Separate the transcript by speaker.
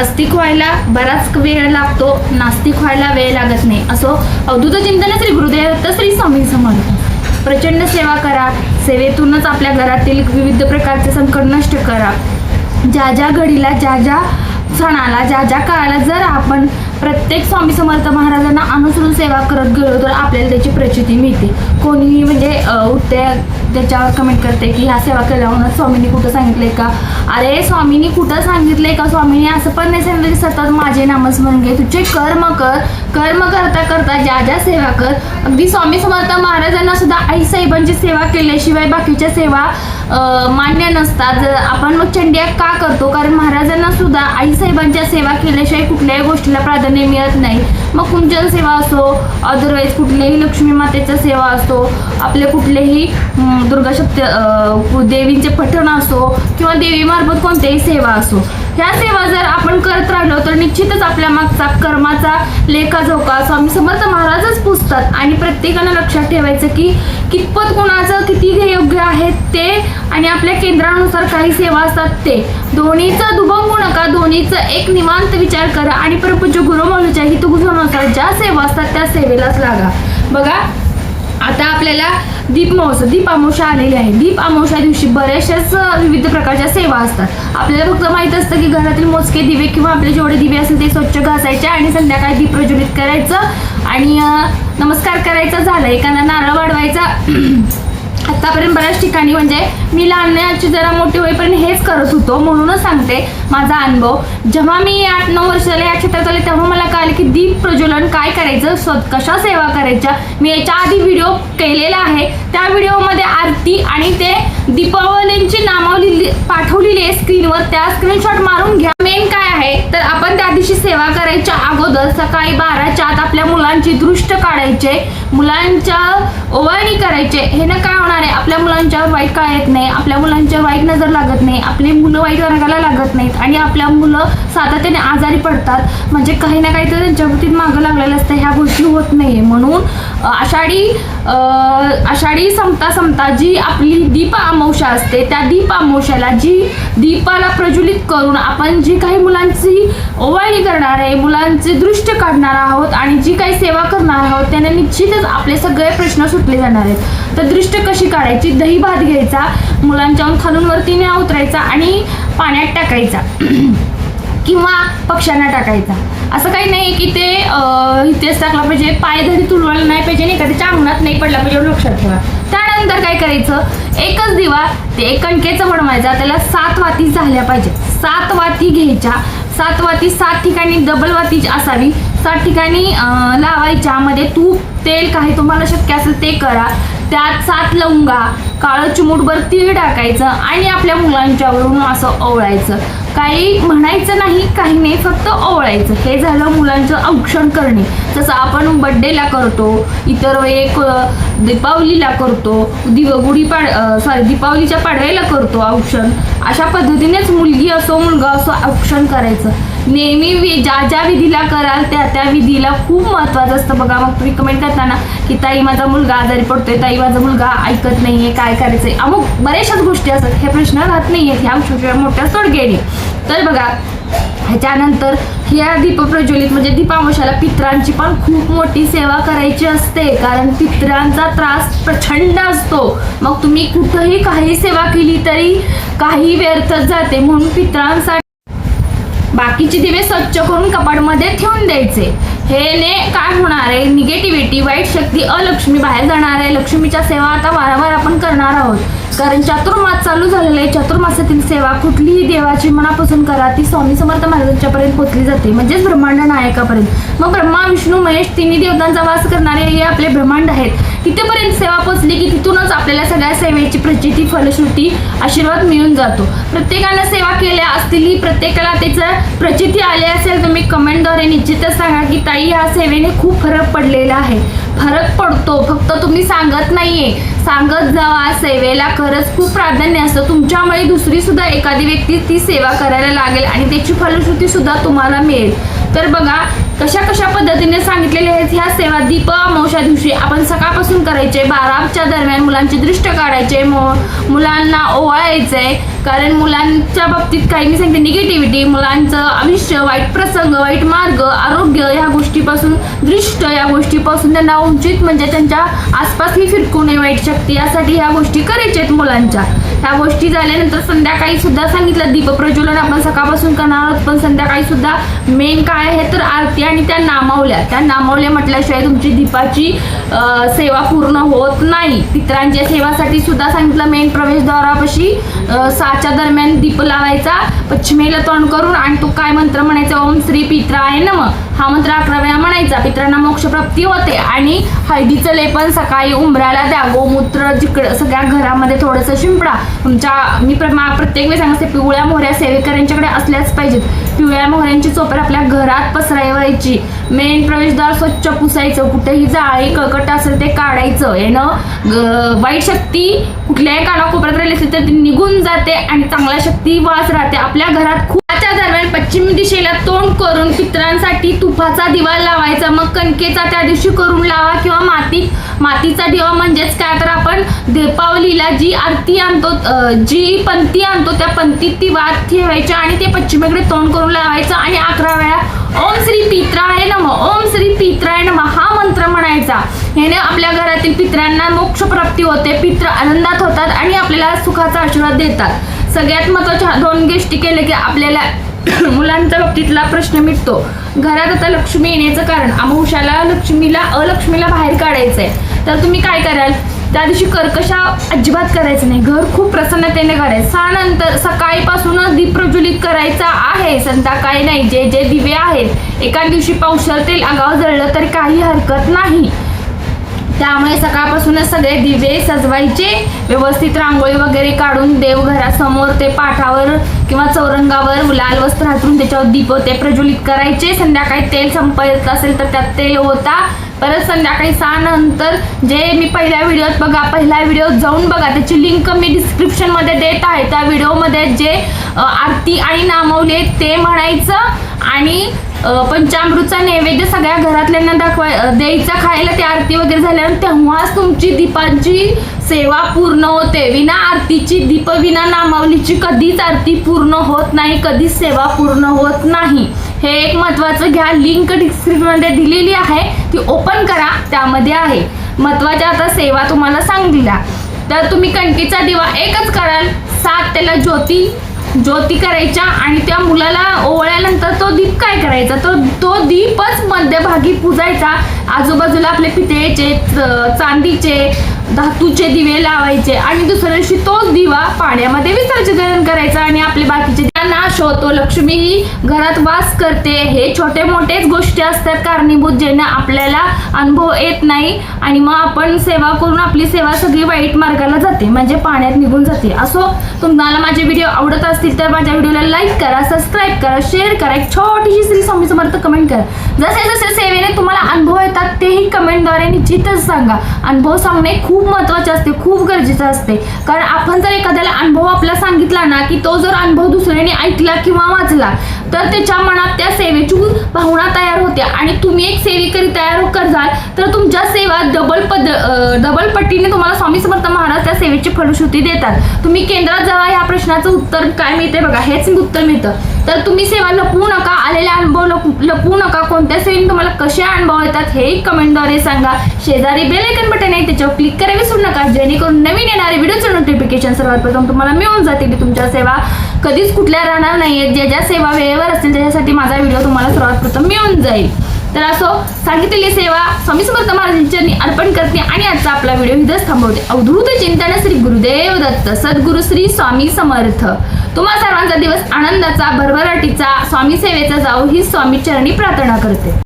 Speaker 1: अस्तिक व्हायला बराच वेळ लागतो नास्तिक व्हायला वेळ लागत नाही. असो अवधूत चिंतन श्री गुरुदेव श्री स्वामी समर्थ. प्रचंड सेवा करा सेवेतूनच आपल्या घरातील विविध प्रकारचे संकट नष्ट करा. ज्या ज्या घडीला ज्या ज्या सणाला ज्या ज्या काळाला जर आपण प्रत्येक स्वामी समर्थ महाराजांना अनुसरून सेवा करत गेलो तर आपल्याला त्याची प्रचिती मिळते. कोणीही म्हणजे उत्ते त्याच्यावर कमेंट करते की ह्या सेवा केल्यावर स्वामींनी कुठं सांगितलंय का? अरे स्वामींनी कुठं सांगितलंय का स्वामींनी? असं पण नाही सांगितलं की सतत माझे नामस्मरण घे तुझे कर्म कर कर्म करता करता ज्या ज्या सेवा कर. अगदी स्वामी समर्थ महाराजांना सुद्धा आई साहेबांची सेवा केल्याशिवाय बाकीच्या सेवा मान्य नसतात. जर आपण मग चंडिया का करतो? कारण महाराजांना सुद्धा आई साहेबांच्या सेवा केल्याशिवाय कुठल्याही गोष्टीला प्राधान्य मिळत नाही. मग कुंजल सेवा असो अदरवाईज कुठल्याही लक्ष्मी मातेचा सेवा असो आपले कुठलेही दुर्गाशक्त दुर्गा सप्त देवींचे पठण असो किंवा देवीमार्फत कोणत्याही सेवा असो. ह्या सेवा जर आपण करत राहिलो तर निश्चितच आपल्या मागचा कर्माचा लेखाजोखा स्वामी समर्थ महाराजच पुसतात. आणि प्रत्येकानं लक्षात ठेवायचं की कितपत कोणाचं किती ध्येय ते आणि आपल्या केंद्रानुसार काही सेवा असतात ते. दोन्हीचा दुभंगू नका. दोन्हीचा एक निवांत विचार करा आणि परपूज्य गुरुमौलीच्या हितगुजानुसार ज्या सेवा असतात त्या सेवेलाच लागा. बघा आता आपल्याला दीप महोत्सव दीप अमावस्या आलेली आहे. दीप अमावस्या दिवशी बऱ्याचशाच विविध प्रकारच्या सेवा असतात. आपल्याला फक्त माहीत असतं की घरातील मोजके दिवे किंवा आपले जेवढे दिवे असेल ते स्वच्छ घासायचे आणि संध्याकाळी दीप प्रज्वलित करायचं. आणि नमस्कार करायचा झाला. एखादा नारळ वाढवायचा. आत्तापर्यंत बऱ्याच ठिकाणी म्हणजे मी लहानची जरा मोठी होईपर्यंत हेच करत होतो म्हणूनच सांगते माझा अनुभव. जेव्हा मी आठ नऊ वर्षाला या क्षेत्रात आले तेव्हा मला कळलं की दीप प्रज्वलन काय करायचं स्व कशा सेवा करायच्या. मी याच्या आधी व्हिडिओ केलेला आहे. त्या व्हिडिओमध्ये आरती आणि ते दीपावलींची नामावली पाठवलेली आहे स्क्रीनवर त्या स्क्रीनशॉट मारून घ्या. मेन काय आहे तर आपण त्या दिवशी सेवा करायच्या अगोदर सकाळी बाराच्या आत आपल्या मुलांची दृष्ट काढायचे मुलांच्या ओवाळणी करायचे. हे ना काय होणार आहे? आपल्या मुलांच्यावर वाईट काळ येत नाही? आपल्या मुलांच्या वाईट नजर लागत नाही. आपली मुलं वाईट रंगाला लागत नाहीत. आणि आपल्या मुलं सातत्याने आजारी पडतात. म्हणजे काही ना काही तर त्यांच्या बाबतीत मागं लागलेलं असतं. ह्या गोष्टी होत नाही म्हणून आषाढी आषाढी संपता संपता जी आपली दीप अमावस्या असते त्या दीप अमावश्याला जी दीपाला प्रज्वलित करून आपण जी काही मुलांची ओवाळणी करणार आहे मुलांचे दृष्ट काढणार आहोत आणि जी काही सेवा करणार आहोत त्याने निश्चितच आपले सगळे प्रश्न सुटले जाणार आहेत. तर दृष्ट कशी काढायची? दही भात घ्यायचा मुलांच्याहून खालून वरती उतरायचा आणि पाण्यात टाकायचा. किंवा पक्ष्यांना टाकायचा. असं काही नाही की ते इथेच टाकला पाहिजे पाय धरी नाही पाहिजे नाही का त्याच्या अंगणात नाही पडला पाहिजे लक्षात ठेवा. त्यानंतर काय करायचं? एकच दिवा ते एक कणकेचं बनवायचा त्याला सात वाती झाल्या पाहिजे. सात वाती घ्यायच्या. सात वाती सात ठिकाणी डबल वाती असावी. सात ठिकाणी लावायच्या. मध्ये तूप तेल काही तुम्हाला शक्य असेल ते करा. त्यात सात लवंगा काळं चिमूटभर तीळ टाकायचं आणि आपल्या मुलांच्यावरून असं ओवळायचं. काही म्हणायचं नाही काही नाही फक्त ओवळायचं. हे झालं मुलांचं औक्षण करणे. जसं आपण बड्डेला करतो इतर एक दीपावलीला करतो दिव गुढीपाड सॉरी दीपावलीच्या पाडव्याला करतो औक्षण. अशा पद्धतीनेच मुलगी असो मुलगा असो औक्षण करायचं. नेहमी ज्या ज्या विधीला कराल त्या त्या विधीला खूप महत्त्वाचं असतं. बघा मग तुम्ही कमेंट करताना की ताई माझा मुलगा आजारी पडतोय. ताई माझा मुलगा ऐकत नाही आहे काय करायचंय? अमुक बऱ्याचशाच गोष्टी असतात. हे प्रश्न राहत नाही आहेत ह्या छोट्या मोठ्या सोडगेने तर बघा ह्याच्यानंतर ह्या दीप प्रज्वलित म्हणजे दीपावशाला पित्रांची पण खूप मोठी सेवा करायची असते. कारण पित्रांचा त्रास प्रचंड असतो. मग तुम्ही कुठंही काही सेवा केली तरी काही व्यर्थच जाते. म्हणून पित्रांसाठी बाकीचे दिवे स्वच्छ करून कपाटमध्ये ठेवून द्यायचे. हे ने काय होणार आहे? निगेटिव्हिटी वाईट शक्ती अलक्ष्मी बाहेर जाणार आहे. लक्ष्मीच्या सेवा आता वारंवार आपण करणार आहोत. कारण चातुर्मास चालू झालेला आहे. चातुर्मासातील सेवा कुठलीही देवाची मनापासून करा. ती स्वामी समर्थ महाराजांच्यापर्यंत पोहोचली जाते. म्हणजेच ब्रह्मांड नायकापर्यंत. मग ब्रह्मा विष्णू महेश तिन्ही देवतांचा वास करणारे हे आपले ब्रह्मांड आहेत. तिथेपर्यंत सेवा पोचली की तिथूनच आपल्याला सगळ्या सेवेची प्रचिती फलश्रुती आशीर्वाद मिळून जातो. प्रत्येकानं सेवा केल्या असतील प्रत्येकाला त्याचं प्रचिती आली असेल तुम्ही कमेंटद्वारे निश्चितच सांगा की ताई ह्या सेवेने खूप फरक पडलेला आहे. फरक पडतो. फक्त तुम्ही सांगत नाहीये. सांगत जावा सेवेला खरंच खूप प्राधान्य असतं. तुमच्यामुळे दुसरी सुद्धा एखादी व्यक्ती ती सेवा करायला लागेल आणि त्याची फलश्रुती सुद्धा तुम्हाला मिळेल. तर बघा कशा कशा पद्धतीने सांगितलेले आहेत ह्या सेवा दीप अमावस्या दिवशी आपण सकाळपासून करायचे. बाराच्या दरम्यान मुलांची दृष्ट काढायचे मुलांना ओवाळायचंय. कारण मुलांच्या बाबतीत काही मी सांगते निगेटिव्हिटी मुलांचं आयुष्य वाईट प्रसंग वाईट मार्ग आरोग्य ह्या गोष्टीपासून दृष्ट या गोष्टीपासून त्यांना वंचित म्हणजे त्यांच्या आसपास मी फिरकू नये वाईट शक्ती यासाठी ह्या गोष्टी करायच्या आहेत मुलांच्या. ह्या गोष्टी झाल्यानंतर संध्याकाळी सुद्धा सांगितलं दीपप्रज्वलन आपण सकाळपासून करणार आहोत पण संध्याकाळी सुद्धा मेन काय आहे तर आरती आणि त्या नामावल्या. त्या नामावल्या म्हटल्याशिवाय तुमची दीपाची सेवा पूर्ण होत नाही. पित्रांच्या सेवासाठी सुद्धा सांगितलं मेन प्रवेशद्वारापाशी सा सहाच्या दरम्यान दीप लावायचा. पश्चिमेला तोंड करून आणि तो काय मंत्र म्हणायचा? ओम श्री पित्रा आहे ना मग हा मंत्र अकरा वेळा म्हणायचा. पित्रांना मोक्षप्राप्ती होते. आणि हळदीचं लेपन सकाळी उंबराला द्या. गोमूत्र जिकडं सगळ्या घरामध्ये थोडंसं शिंपडा. तुमच्या मी प्रमा प्रत्येक वेळी सांगते पिवळ्या मोहऱ्या सेवेकऱ्यांच्याकडे असल्याच पाहिजेत. पिवळ्या मोहऱ्यांची चोपर आपल्या घरात पसरायवायची मेन प्रवेशद्वार स्वच्छ पुसायचं. कुठेही जाळी कळकट असेल ते काढायचं. यानं ग- वाईट शक्ती कुठल्याही कानाकोपऱ्यात राहिली असेल तर ती निघून जाते आणि चांगल्या शक्ती वास राहते. आपल्या घरात खूप खूपच्या दरम्यान पश्चिम दिशेला तोंड करून पित्रांसाठी तुपाचा दिवा लावायचा. मग कणकेचा त्या दिवशी करून लावा किंवा माती मातीचा दिवा म्हणजेच काय? तर आपण दीपावलीला जी आरती आणतो जी पंथी आणतो त्या पंथीत ती वाद ठेवायची आणि ते पश्चिमेकडे तोंड करून लावायचं. आणि अकरा वेळा ओम श्री पित्राय नम ओम श्री पित्राय नम हा मंत्र म्हणायचा. ह्याने आपल्या घरातील पित्रांना मोक्ष प्राप्ती होते पित्र आनंदात होतात आणि आपल्याला सुखाचा आशीर्वाद देतात. सगळ्यात महत्त्वाच्या दोन गोष्टी केल्या की आपल्याला मुलांच्या बाबतीतला प्रश्न मिटतो. घरात आता लक्ष्मी येण्याचं कारण अमावश्याला लक्ष्मीला अलक्ष्मीला बाहेर काढायचं आहे तर तुम्ही काय कराल? त्या दिवशी कर्कशा अजिबात करायचं नाही. घर खूप प्रसन्नतेने करायचं सहानंतर सकाळीपासूनच दीप प्रज्वलित करायचा आहे. संध्याकाळी नाही जे जे दिवे आहेत. एका दिवशी पावसाळ तेल आगाव जळलं तरी काही हरकत नाही. त्यामुळे सकाळपासूनच सगळे दिवे सजवायचे व्यवस्थित रांगोळी वगैरे काढून देवघरासमोर ते पाठावर किंवा चौरंगावर लाल वस्त्र हातरून त्याच्यावर दीप ते प्रज्वलित करायचे. संध्याकाळी तेल संपत असेल तर त्यात तेल होता परत संध्याकाळी सहा नंतर जे मी पहिल्या व्हिडिओत बघा पहिला व्हिडिओ जाऊन बघा त्याची लिंक मी डिस्क्रिप्शनमध्ये देत आहे. त्या व्हिडिओमध्ये जे आरती आणि नामवली ते म्हणायचं आणि पंचामृतचा नैवेद्य सगळ्या घरातल्यांना दाखवाय द्यायचा खायला ती आरती वगैरे झाल्यानंतर तेव्हाच तुमची दीपांची सेवा पूर्ण होते. विना आरतीची दीप विना नामावलीची कधीच आरती पूर्ण होत नाही कधीच सेवा पूर्ण होत नाही. हे एक महत्वाचं घ्या. लिंक डिस्क्रिप्शनमध्ये दिलेली आहे. ती ओपन करा. त्यामध्ये आहे. महत्त्वाच्या आता सेवा तुम्हाला सांगितल्या. तर तुम्ही कणकीचा दिवा एकच कराल. सात त्याला ज्योती ज्योती करायच्या आणि त्या मुलाला ओवळल्यानंतर तो दीप काय करायचा? तो तो दीपच मध्यभागी पुजायचा. आजूबाजूला आपले पितळेचे च- चांदीचे धातूचे दिवे लावायचे आणि दुसऱ्या दिवशी तोच दिवा पाण्यामध्ये विसर्जन करायचा आणि आपले बाकीचे नाश होतो लक्ष्मी ही घरात वास करते हे छोटे मोठेच गोष्टी असतात कारणीभूत ज्यांना आपल्याला अनुभव येत नाही आणि मग आपण सेवा करून आपली सेवा सगळी वाईट मार्गाला जाते म्हणजे पाण्यात निघून जाते. असो तुम्हाला माझे व्हिडिओ आवडत असतील तर माझ्या व्हिडिओला लाईक करा सबस्क्राईब करा शेअर करा एक छोटीशी श्री स्वामी समर्थ कमेंट करा. जसे जसे सेवेने तुम्हाला अनुभव येतात तेही कमेंटद्वारे निश्चितच सांगा. अनुभव सांगणे खूप खूप महत्त्वाचे असते खूप गरजेचं असते. कारण आपण जर एखाद्याला अनुभव आपला सांगितला ना की तो जर अनुभव दुसऱ्याने ऐकला किंवा वाचला तर त्याच्या मनात त्या सेवेची भावना तयार होते. आणि तुम्ही एक सेवेकरी तयार करजाल तर तुमच्या सेवा डबल पद डबल पट्टीने तुम्हाला स्वामी समर्थ महाराज त्या सेवेची फलश्रुती देतात. तुम्ही केंद्रात जावा या प्रश्नाचं उत्तर काय मिळते बघा हेच उत्तर मिळतं. तर तुम्ही सेवा लपवू नका आलेले अनुभव लपवू नका. कोणत्या सेवेने तुम्हाला कसे अनुभव येतात हेही कमेंटद्वारे सांगा. शेजारी बेल आयकन बटन आहे त्याच्यावर क्लिक करायला विसरू नका. जेणेकरून नवीन येणारे व्हिडिओचं नोटिफिकेशन सर्वात प्रथम तुम्हाला मिळून जातील. तुमच्या सेवा कधीच कुठल्या राहणार नाही आहेत ज्या ज्या सेवा वेळेवर असतील त्याच्यासाठी माझा व्हिडिओ तुम्हाला सर्वात प्रथम मिळून जाईल. तर असो सांगितलेली सेवा स्वामी समर्थ महाराजांच्या अर्पण करते आणि आजचा आपला व्हिडिओ इथंच थांबवते. अवधूत चिंतन श्री गुरुदेव दत्त सद्गुरु श्री स्वामी समर्थ. तुम्हा सर्वांचा दिवस आनंदाचा भरभराटीचा स्वामी सेवेचा जाऊ ही स्वामी चरणी प्रार्थना करते.